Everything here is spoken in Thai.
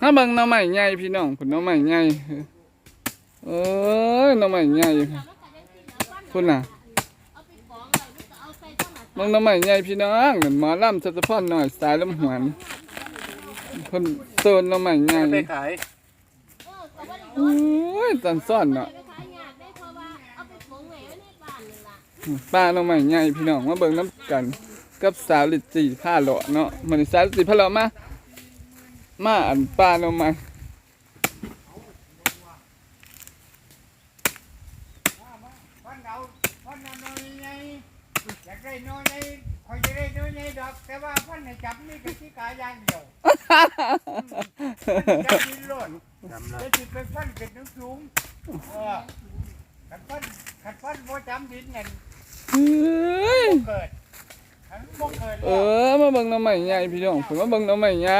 ถ้าเบิ่งหน้ำใหม่ใหญ่พี่น้องผุนหน้ำใหม่ใหญ่เอ้ยหน้ำใหม่ใหญ่พุ่นน่ะเบิ่งหน้ำใหม่ใหญ่พี่น้องเหมือนหมอลำสัตพรหน่อยสายลำหวนเพิ่นโซนหน้ำใหม่ใหญ่ไปขายโอ้ยตันซ่อนเนาะป้าะว่าเอาไปปลูกไว้ไว้ในบ้านนี่ล่ะป้าหน้ำใหม่ใหญ่พี่น้องมาเบิ่งน้ำกัน กับสาวลิจีผ้าเลาะเนาะมันสาวลิจีผ้าเลาะมา มาอันป้าหน้ำใหม่พันเอาพันเอาน้อยใหญ่อยากได้น้อยใหญ่คอยจะได้น้อยใหญ่ดอกแต่ว่าพันให้จับนี่ก็ที่กายอย่างเดียวจับดินโลดจำแล้วจะจิไปพันเกิดน้ำสูงเออขัดพันขัดพันโมจำดินเนี่ยเฮ้ยเกิดขันโมเกิดเอแล้วอมาเบิ่งหน้ำใหม่ใหญ่พี่น้องผมมาเบิ่งหน้ำใหม่ใหญ่